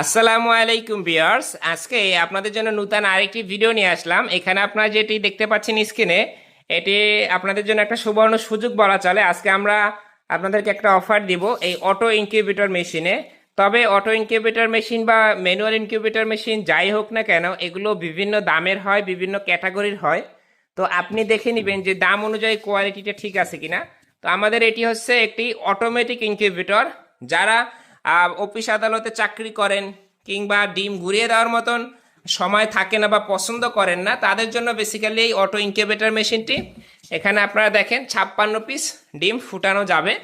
আসসালামু আলাইকুম বিয়ার্স আজকে আপনাদের জন্য নতুন আরেকটি ভিডিও নিয়ে আসলাম। এখানে আপনারা যেটি দেখতে পাচ্ছেন স্ক্রিনে, এটি আপনাদের জন্য একটা সুবর্ণ সুযোগ বলা চলে। আজকে আমরা আপনাদেরকে একটা অফার দিব এই অটো ইনকিউবেটর মেশিনে। তবে অটো ইনকিউবেটর মেশিন বা ম্যানুয়াল ইনকিউবেটর মেশিন যাই হোক না কেন, এগুলো বিভিন্ন দামের হয়, বিভিন্ন ক্যাটাগরির হয়। তো আপনি দেখে নেবেন যে দাম অনুযায়ী কোয়ালিটিটা ঠিক আছে কিনা। তো আমাদের এটি হচ্ছে একটি অটোমেটিক ইনকিউবেটর। যারা অফিস আদালতে চাকরি করেন কিংবা ডিম ঘুরিয়ে দেওয়ার মতন সময় থাকে না বা পছন্দ করেন না, তাদের জন্য বেসিক্যালি এই অটো ইনকিউবেটর মেশিনটি এখানে আপনারা দেখেন ছাপ্পান্ন পিস ডিম ফুটানো যাবে।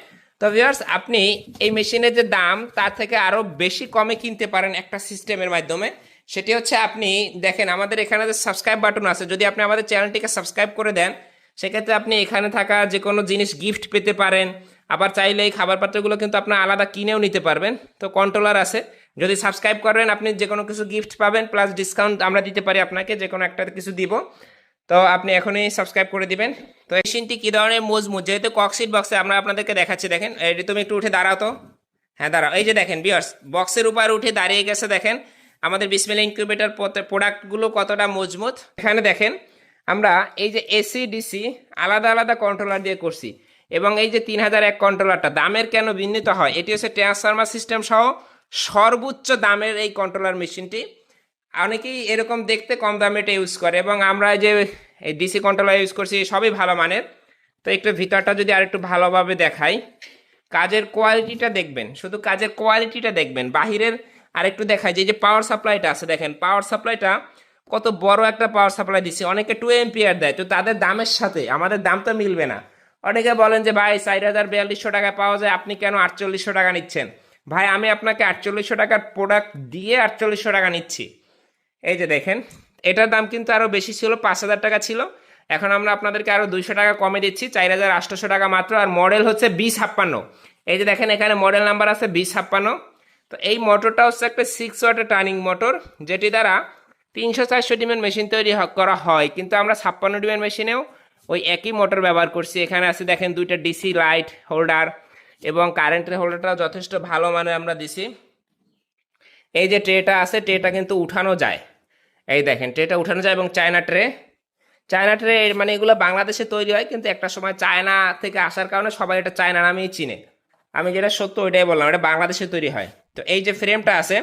তো ভিউয়ার্স আপনি এই মেশিনের যে দাম, তার থেকে আরও বেশি কমে কিনতে পারেন একটা সিস্টেমের মাধ্যমে। সেটি হচ্ছে আপনি দেখেন আমাদের এখানে যে সাবস্ক্রাইব বাটন আছে, যদি আপনি আমাদের চ্যানেলটিকে সাবস্ক্রাইব করে দেন, সেক্ষেত্রে আপনি এখানে থাকা যে কোনো জিনিস গিফট পেতে পারেন আবার চাইলে এই খাবার পাত্রগুলো কিন্তু আপনার আলাদা কিনেও নিতে পারবেন। তো কন্ট্রোলার আছে। যদি সাবস্ক্রাইব করেন, আপনি যে কোনো কিছু গিফট পাবেন প্লাস ডিসকাউন্ট আমরা দিতে পারি আপনাকে যে কোনো একটা কিছু দিব। তো আপনি এখনই সাবস্ক্রাইব করে দিবেন। তো মেশিনটি কী ধরনের মজবুত যেহেতু ককশিট বক্সে আমরা আপনাদেরকে দেখাচ্ছি, দেখেন। এটি তুমি একটু উঠে দাঁড়াও তো। হ্যাঁ দাঁড়াও। এই যে দেখেন বিয়ার্স বক্সের উপর উঠে দাঁড়িয়ে গেছে, দেখেন। আমাদের বিসমেল ইনকিউবেটর প্রোডাক্টগুলো কতটা মজবুত এখানে দেখেন, আমরা এই যে এসি ডিসি আলাদা আলাদা কন্ট্রোলার দিয়ে করছি। এবং এই যে তিন হাজার এক কন্ট্রোলারটা দামের কেন ভিন্নিত হয়? এটি হচ্ছে ট্রান্সফার্মার সিস্টেম সহ সর্বোচ্চ দামের এই কন্ট্রোলার মেশিনটি অনেকেই এরকম দেখতে কম দামে এটা ইউজ করে এবং আমরা যে এই ডিসি কন্ট্রোলার ইউজ করছি, সবই ভালো মানের। তো একটু ভিতরটা যদি আর একটু ভালোভাবে দেখাই। কাজের কোয়ালিটিটা দেখবেন, শুধু কাজের কোয়ালিটিটা দেখবেন। বাহিরের আরেকটু দেখায় যে যে পাওয়ার সাপ্লাইটা আছে, দেখেন পাওয়ার সাপ্লাইটা কত বড় একটা পাওয়ার সাপ্লাই দিচ্ছে অনেকে টু এমপিয়ার দেয়, তো তাদের দামের সাথে, আমাদের দাম তো মিলবে না। অনেকে বলেন যে, ভাই, চার হাজার বিয়াল্লিশশো টাকা পাওয়া যায়, আপনি কেন আটচল্লিশশো টাকা নিচ্ছেন? ভাই, আমি আপনাকে আটচল্লিশশো টাকার প্রোডাক্ট দিয়ে আটচল্লিশশো টাকা নিচ্ছি। এই যে দেখেন, এটার দাম কিন্তু আরও বেশি ছিল, পাঁচ হাজার টাকা ছিল। এখন আমরা আপনাদেরকে আরও দুইশো টাকা কমে দিচ্ছি, চার হাজার আটশোশো টাকা মাত্র, আর মডেল হচ্ছে বি ছাপ্পান্ন। এই যে দেখেন, এখানে মডেল নাম্বার আছে বি ছাপ্পান্ন। তো এই মোটরটা হচ্ছে একটা সিক্স ওয়াটের টার্নিং মোটর যেটি দ্বারা তিনশো চারশো ডিমের মেশিন তৈরি করা হয়। কিন্তু আমরা ছাপ্পান্ন ডিমের মেশিনেও ওই একই মোটর ব্যবহার করছি। এখানে আছে দেখেন দুইটা ডিসি লাইট হোল্ডার এবং কারেন্টের হোল্ডারটাও যথেষ্ট ভালো মানে আমরা দিছি। এই যে ট্রেটা আছে ট্রেটা কিন্তু উঠানো যায়। এই দেখেন ট্রেটা উঠানো যায় এবং চায়না ট্রে চায়না ট্রে মানে এগুলো বাংলাদেশে তৈরি হয়, কিন্তু একটা সময় চায়না থেকে আসার কারণে সবাই এটা চায়না নামেই চিনে। আমি যেটা সত্য ওইটাই বললাম, এটা বাংলাদেশে তৈরি হয়। তো এই যে ফ্রেমটা আছে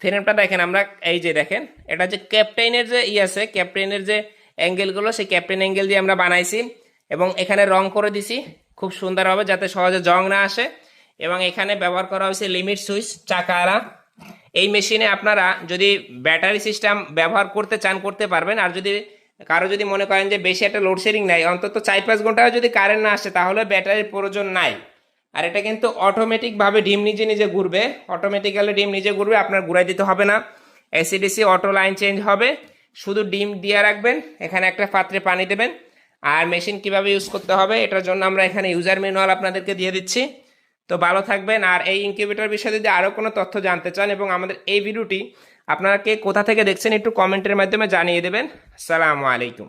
ফ্রেমটা দেখেন আমরা, এই যে দেখেন, এটা যে ক্যাপ্টেনের যে ই আছে ক্যাপ্টেনের যে অ্যাঙ্গেলগুলো, সেই ক্যাপ্টেন অ্যাঙ্গেল দিয়ে আমরা বানাইছি এবং এখানে রং করে দিছি। খুব সুন্দর হবে যাতে সহজে জং না আসে। এবং এখানে ব্যবহার করা হয়েছে লিমিট সুইচ চাকারা। এই মেশিনে আপনারা যদি ব্যাটারি সিস্টেম ব্যবহার করতে চান, করতে পারবেন। আর যদি কারও যদি মনে করেন যে বেশি একটা লোডশেডিং নাই, অন্তত চার পাঁচ ঘন্টাও যদি কারেন্ট না আসে, তাহলে ব্যাটারির প্রয়োজন নাই। আর এটা কিন্তু অটোমেটিকভাবে ডিম নিজে নিজে ঘুরবে। অটোমেটিক্যালি ডিম নিজে ঘুরবে, আপনার ঘুরাই দিতে হবে না। এসিডিসি অটো লাইন চেঞ্জ হবে। শুধু ডিম দিয়ে রাখবেন, এখানে একটা পাত্রে পানি দেবেন। আর মেশিন কীভাবে ইউজ করতে হবে, এটার জন্য আমরা এখানে ইউজার ম্যানুয়াল আপনাদেরকে দিয়ে দিচ্ছি। তো ভালো থাকবেন, আর এই ইনকিউবেটার বিষয়ে যদি আরও কোনো তথ্য জানতে চান এবং আমাদের এই ভিডিওটি আপনারা কে কোথা থেকে দেখছেন একটু কমেন্টের মাধ্যমে জানিয়ে দেবেন। আসসালামু আলাইকুম।